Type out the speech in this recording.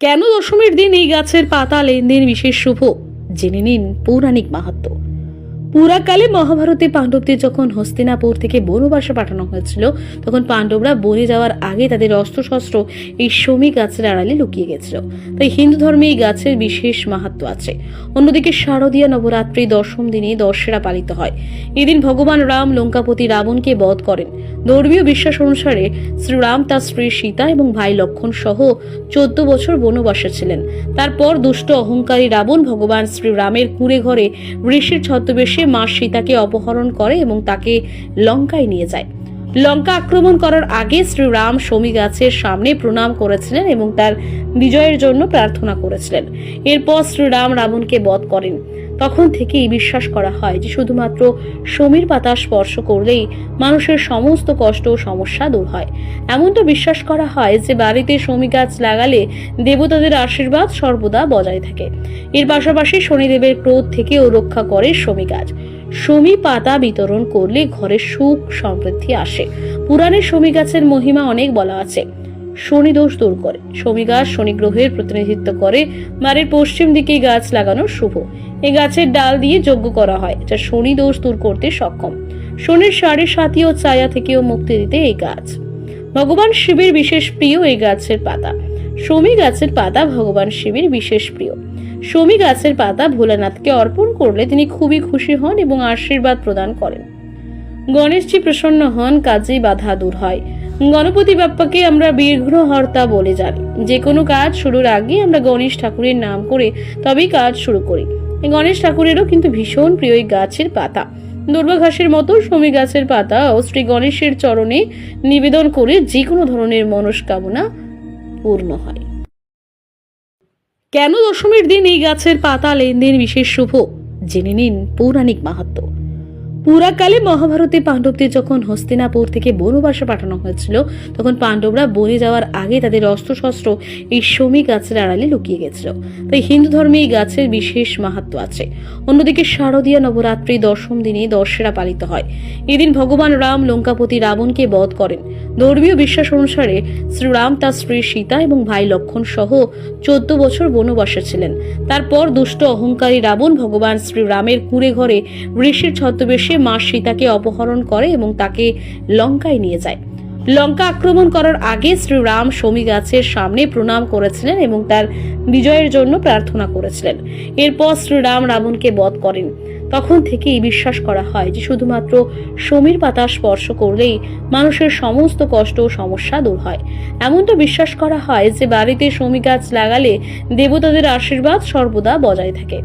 কেন দশমীর দিন এই গাছের পাতা লেনদেন বিশেষ শুভ? জেনে নিন পৌরাণিক মাহাত্ম্য পুরাকালে মহাভারতে পাণ্ডবদের যখন হস্তিনাপুর থেকে বনবাসে পাঠানো হয়েছিল, তখন পাণ্ডবরা বনে যাওয়ার আগে তাদের অস্ত্রশস্ত্র এই শমী গাছের আড়ালে লুকিয়ে গেছিল। তাই হিন্দু ধর্মে এই গাছের বিশেষ মাহাত্ম্য আছে। অন্যদিকে শারদীয় নবরাত্রি দশম দিনে দশেরা পালিত হয়। এদিন ভগবান রাম লঙ্কাপতি রাবণকে বধ করেন। ধর্মীয় বিশ্বাস অনুসারে শ্রীরাম তার স্ত্রী সীতা এবং ভাই লক্ষণ সহ চোদ্দ বছর বনবাসে ছিলেন। তারপর দুষ্ট অহংকারী রাবণ ভগবান শ্রীরামের কুড়ে ঘরে ঋষির ছদ্মবেশে মা সীতাকে অপহরণ করে এবং তাকে লঙ্কায় নিয়ে যায়। লঙ্কা আক্রমণ করার আগে শ্রীরাম শমী গাছের সামনে প্রণাম করেছিলেন এবং তার বিজয়ের জন্য প্রার্থনা করেছিলেন। এরপর শ্রীরাম রাবণকে বধ করেন। তখন থেকেই বিশ্বাস করা হয় যে শুধুমাত্র সমীর পাতা স্পর্শ করলেই মানুষের সমস্ত কষ্ট ও সমস্যা দূর হয়। এমনটা বিশ্বাস করা হয় যে বাড়িতে সমী গাছ লাগালে দেবতাদের আশীর্বাদ সর্বদা বজায় থাকে। এর পাশাপাশি শনিদেবের ক্রোধ থেকেও রক্ষা করে সমী গাছ। সমী পাতা বিতরণ করলে ঘরে সুখ সমৃদ্ধি আসে। পুরাণে সমী গাছের মহিমা অনেক বলা আছে। শনি দোষ দূর করে। শমি গাছ শনি গ্রহের প্রতিনিধিত্ব করে। বাড়ির পশ্চিম দিকে গাছ লাগানো শুভ। এই গাছের ডাল দিয়ে যজ্ঞ করা হয়, যা শনি দোষ দূর করতে সক্ষম। শনির সাড়ে সাথী ও ছায়া থেকেও মুক্তি দিতে এই গাছ। ভগবান শিবের বিশেষ প্রিয় এই গাছের পাতা। শমী গাছের পাতা ভগবান শিবের বিশেষ প্রিয়। শমী গাছের পাতা ভোলানাথকে অর্পণ করলে তিনি খুবই খুশি হন এবং আশীর্বাদ প্রদান করেন। গণেশজি প্রসন্ন হন, কাজেই বাধা দূর হয়। গণপতি বাপ্পাকে আমরা বিঘ্ন হর্তা বলে জানি। যে কোনো কাজ শুরুর আগে আমরা গণেশ ঠাকুরের নাম করে তবেই কাজ শুরু করি। গণেশ ঠাকুরেরও কিন্তু ভীষণ প্রিয় এই গাছের পাতা। দুর্বা ঘাসের মতো সমী গাছের পাতা ও শ্রী গণেশের চরণে নিবেদন করে যে কোনো ধরনের মনস্কামনা পূর্ণ হয়। কেন দশমীর দিন এই গাছের পাতা লেনদেন বিশেষ শুভ? জেনে নিন পৌরাণিক মাহাত্ম্য পুরাকালে মহাভারতে পাণ্ডবদের যখন হস্তিনাপুর থেকে বনবাসে পাঠানো হয়েছিল, তখন পাণ্ডবরা বনে যাওয়ার আগে তাদের অস্ত্রশস্ত্র এই সমী গাছের আড়ালে লুকিয়ে গেছিল। তাই হিন্দু ধর্মে এই গাছের বিশেষ মাহাত্ম্য আছে। অন্যদিকে শারদীয় নবরাত্রি দশম দিনে দশেরা পালিত হয়। এদিন ভগবান রাম লঙ্কাপতি রাবণকে বধ করেন। ধর্মীয় বিশ্বাস অনুসারে শ্রীরাম, তার স্ত্রী সীতা এবং ভাই লক্ষণ সহ চোদ্দ বছর বনবাসে ছিলেন। তারপর দুষ্ট অহংকারী রাবণ ভগবান শ্রীরামের কুড়ে ঘরে ঋষির ছদ্মবেশে মা সীতাকে অপহরণ করে এবং তাকে লঙ্কায় নিয়ে যায়। লঙ্কা আক্রমণ করার আগে শ্রীরাম শমী গাছের সামনে প্রণাম করেছিলেন এবং তার বিজয়ের জন্য প্রার্থনা করেছিলেন। এরপর শ্রীরাম রাবণকে বধ করেন। তখন থেকেই বিশ্বাস করা হয় যে শুধুমাত্র সমীর পাতা স্পর্শ করলেই মানুষের সমস্ত কষ্ট ও সমস্যা দূর হয়। এমনটা বিশ্বাস করা হয় যে বাড়িতে সমী গাছ লাগালে দেবতাদের আশীর্বাদ সর্বদা বজায় থাকে।